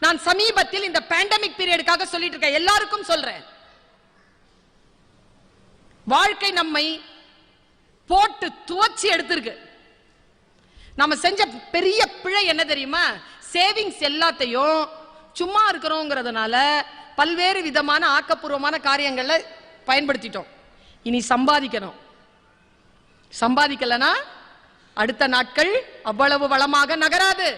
நான் சமீபத்தில் இந்த பேண்டமிக் பீரியடுக்காக சொல்லிட்டு இருக்கேன் எல்லாருக்கும் சொல்றேன். வாழ்க்கை நம்மை போட்டு துவச்சி எடுத்திருக்கு. நம்ம செஞ்ச பெரிய பிழை என்ன தெரியுமா? சேவிங்ஸ் எல்லாத்தையும் சும்மா இருக்கிறோங்கிறதுனால பல்வேறு விதமான ஆக்கப்பூர்வமான காரியங்களில் பயன்படுத்திட்டோம். இனி சம்பாதிக்கணும். சம்பாதிக்கலனா அடுத்த நாட்கள் அவ்வளவு வளமாக நகராது.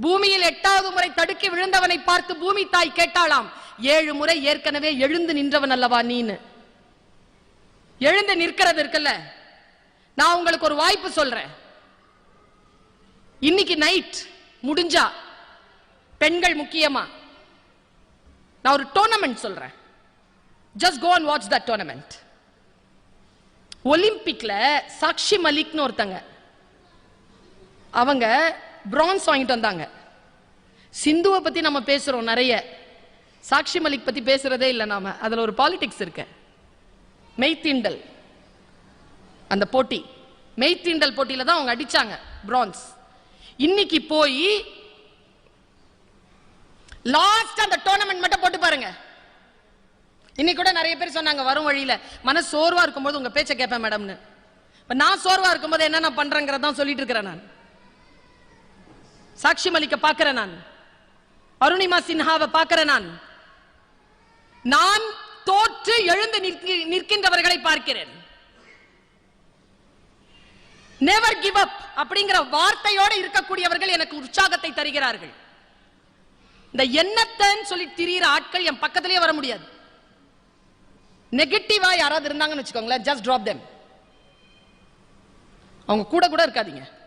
பூமியில் எட்டாவது முறை தடுக்கி விழுந்தவனை பார்த்து பூமி தாய் கேட்டாளாம் ஏழு முறை ஏற்கனவே எழுந்து நின்றவன் அல்லவா நீன்னு எழுந்து நிற்கிறது இருக்குல்ல. நான் உங்களுக்கு ஒரு வாய்ப்பு சொல்றேன். இன்னைக்கு நைட் முடிஞ்சா பெண்கள் முக்கியமா? நான் ஒரு டோர்னமெண்ட் சொல்றேன். Just go and watch that tournament ஒலிம்பிக்ல Sakshi மலிக்னு ஒருத்தங்க. அவங்க பிரான்ஸ் வாங்கிட்டு வந்தாங்க. சிந்துவை பத்தி நம்ம பேசுறோம் நிறைய. சாக்ஷி மலிக் பத்தி பேசுறதே இல்லை நாம. அதுல ஒரு பாலிடிக்ஸ் இருக்கு. மெய்த்தீண்டல். அந்த போட்டி. மெய்த்தீண்டல் போட்டியில தான் அவங்க அடிச்சாங்க பிரான்ஸ் இன்னைக்கு போய் லாஸ்ட் அந்த டோர்னமெண்ட் மட்டும் போட்டு பாருங்க. இன்னைக்கு கூட நிறைய பேர் சொன்னாங்க வரும் வழியில. மனசு சோர்வா இருக்கும்போது உங்க பேச்சை கேட்பேன் மேடம்னு நான் சோர்வா இருக்கும்போது என்ன நான் பண்றேங்கிறதான் சொல்லிட்டு இருக்கிறேன் நான். சாட்சியம் அளிக்க பார்க்கிறேன் நான். அருணிமா சின்ஹாவை பார்க்கிறேன் நான். நான் தோற்று எழுந்து நிற்கி- நிற்கின்றவர்களை பார்க்கிறேன். நெவர் கிவ் அப் அப்படிங்கிற வார்த்தையோடு இருக்கக்கூடியவர்கள் எனக்கு உற்சாகத்தை தருகிறார்கள். இந்த எண்ணத்தன்னு சொல்லி திரியிற ஆட்கள் என் பக்கத்திலேயே வர முடியாது. நெகட்டிவா யாராவது இருந்தாங்கன்னு வச்சுக்கோங்களேன் ஜஸ்ட் ட்ராப் தெம் அவங்க கூட கூட இருக்காதீங்க.